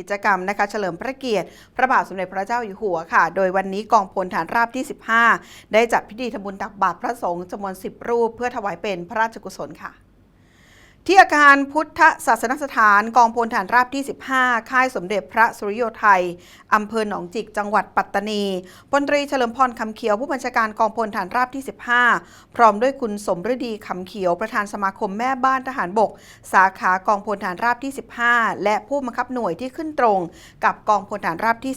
กิจกรรมนะคะ เฉลิมพระเกียรติ พระบาทสมเด็จพระเจ้าอยู่หัวค่ะ โดยวันนี้กองพลฐานราบที่ 15 ได้จัดพิธีทำบุญตักบาตรพระสงฆ์จำนวน 10 รูป เพื่อถวายเป็นพระราชกุศลค่ะ ที่อาคารพุทธศาสนสถานกองพลฐานราบที่ 15 ค่ายสมเด็จพระสุริโยไทย อำเภอหนองจิก จังหวัดปัตตานี พลตรีเฉลิมพรคำเขียวผู้บัญชาการกองพลฐานราบที่ 15 พร้อมด้วยคุณสมฤดีคำเขียวประธานสมาคมแม่บ้านทหารบก สาขากองพลฐานราบที่ 15 และผู้บังคับหน่วยที่ขึ้นตรง กับกองพลฐานราบที่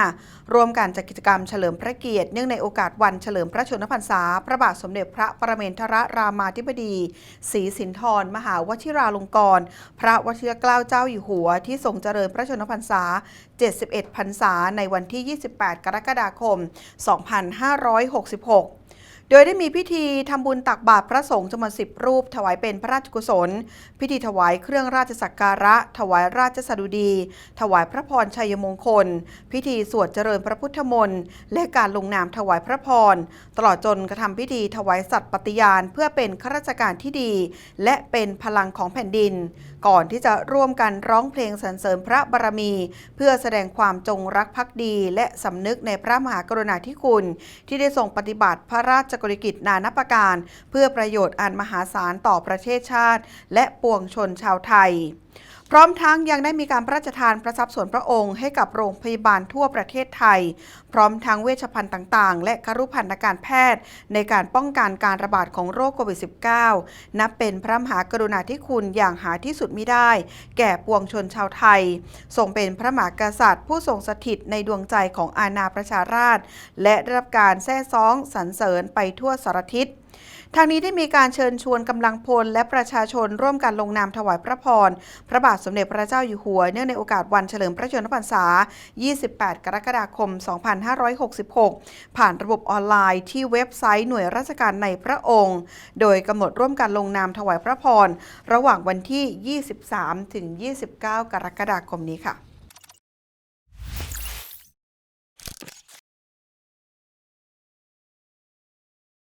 15 ร่วมกันจัดกิจกรรมเฉลิมพระเกียรติเนื่องในโอกาสวันเฉลิมพระชนมพรรษา พระบาทสมเด็จพระปรเมนทรรามาธิบดีศรีสินธรมหาวชิราลงกรณ์พระวชิรเกล้าเจ้าอยู่หัว ที่ทรงเจริญพระชนมพรรษา 71 พรรษาในวันที่ 28 กรกฎาคม 2566 โดยได้มีพิธีทำบุญตักบาตรพระสงฆ์จำนวนสิบรูป ถวายเป็นพระราชกุศล พิธีถวายเครื่องราชสักการะ ถวายราชสดุดี ถวายพระพรชัยมงคล พิธีสวดเจริญพระพุทธมนต์และการลงนามถวายพระพร ตลอดจนกระทำพิธีถวายสัตย์ปฏิญาณ เพื่อเป็นข้าราชการที่ดี และเป็นพลังของแผ่นดิน ก่อนที่จะร่วมกันร้องเพลงสรรเสริญพระบารมี เพื่อแสดงความจงรักภักดี และสำนึกในพระมหากรุณาธิคุณ ที่ได้ทรงปฏิบัติพระราชกฤกิจนานาประการ เพื่อประโยชน์อันมหาศาลต่อประเทศชาติ และปวงชนชาวไทย พร้อมทั้งยังได้มีการพระราชทานประทรัพย์ส่วนพระองค์ให้กับโรงพยาบาลทั่วประเทศไทย พร้อมทั้งเวชภัณฑ์ต่างๆ และครุภัณฑ์การแพทย์ ในการป้องกันการระบาดของโรคโควิด -19 นับเป็นพระมหากรุณาธิคุณอย่างหาที่สุดมิได้ แก่ปวงชนชาวไทย ทรงเป็นพระมหากษัตริย์ ผู้ทรงสถิตในดวงใจของอาณาประชาราษฎรและได้รับการแท้ซ้องสรรเสริญไปทั่วสารทิศ ทางนี้ได้มีการเชิญชวนกำลังพลและประชาชนร่วมกันลงนามถวายพระพร พระบาทสมเด็จพระเจ้าอยู่หัว เนื่องในโอกาสวันเฉลิมพระชนมพรรษา 28 กรกฎาคม 2566 ผ่านระบบออนไลน์ที่เว็บไซต์หน่วยราชการในพระองค์ โดยกำหนดร่วมกันลงนามถวายพระพร ระหว่างวันที่ 23 ถึง 29 กรกฎาคมนี้ค่ะ